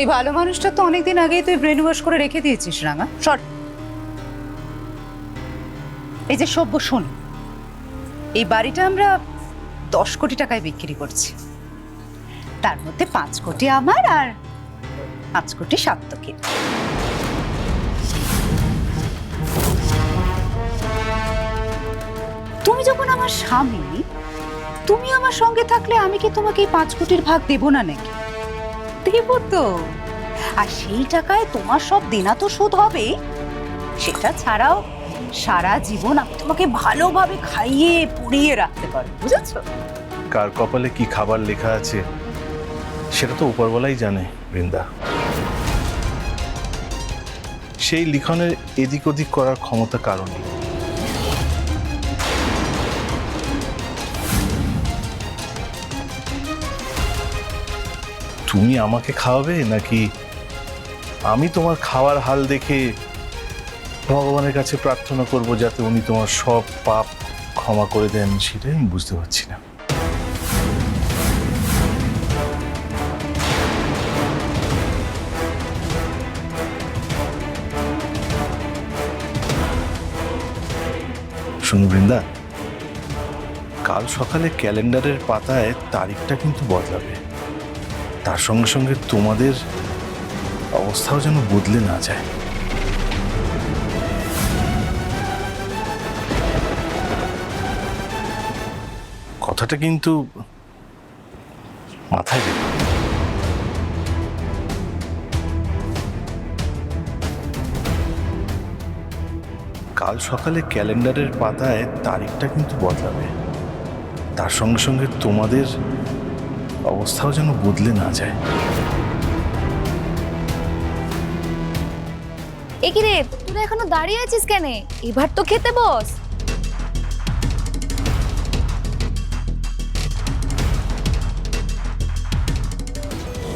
এই ভালো মানুষটা তো অনেকদিন আগেই তুই ব্রেন ওয়াশ করে রেখে দিয়েছিস, রাঙা। সর। এই যে সভ্য, শোন। এই বাড়িটা আমরা দশ কোটি টাকায় বিক্রি করছি। তার মধ্যে পাঁচ কোটি আমার আর পাঁচ কোটি সাত্তকের। তুমি যখন আমার স্বামী, তুমি আমার সঙ্গে থাকলে আমি কি তোমাকে এই পাঁচ কোটির ভাগ দেব না নাকি? দেব আর সেই টাকায় তোমার সব দেনা তো শোধ হবে। সেটা ছাড়াও সারা জীবন আমি তোমাকে ভালোভাবে খাইয়ে, পড়িয়ে রাখতে পারব, বুঝেছ? কার কপালে কি খাবার লেখা আছে, সেটা তো উপরওয়ালাই জানে, বৃন্দা। সেই লিখনের এদিক ওদিক করার ক্ষমতা কারণে তুমি আমাকে খাওয়াবে নাকি আমি তোমার খাওয়ার হাল দেখে ভগবানের কাছে প্রার্থনা করব যাতে উনি তোমার সব পাপ ক্ষমা করে দেন সেটাই আমি বুঝতে পারছি না। শোনো বৃন্দা, কাল সকালে ক্যালেন্ডারের পাতায় তারিখটা কিন্তু বদলাবে। তার সঙ্গে সঙ্গে তোমাদের অবস্থাও যেন বদলে না যায়। কথাটা কিন্তু মাথায় রেখো। কাল সকালে ক্যালেন্ডারের পাতায় তারিখটা কিন্তু বদলাবে। তার সঙ্গে সঙ্গে তোমাদের অবস্থাও যেন বদলে না যায়। একি রে তোরা এখনও দাঁড়িয়ে আছিস কেন? এবার তো খেতে বস।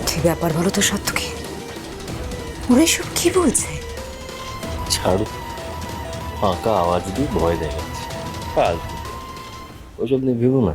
কি ব্যাপার বলো তো সত্য কি ওরা সব কি বলছে? ছাড়ো। ফাঁকা আওয়াজ দিয়ে ভয় দেখাচ্ছে। ওসব নিয়ে ভেবো না।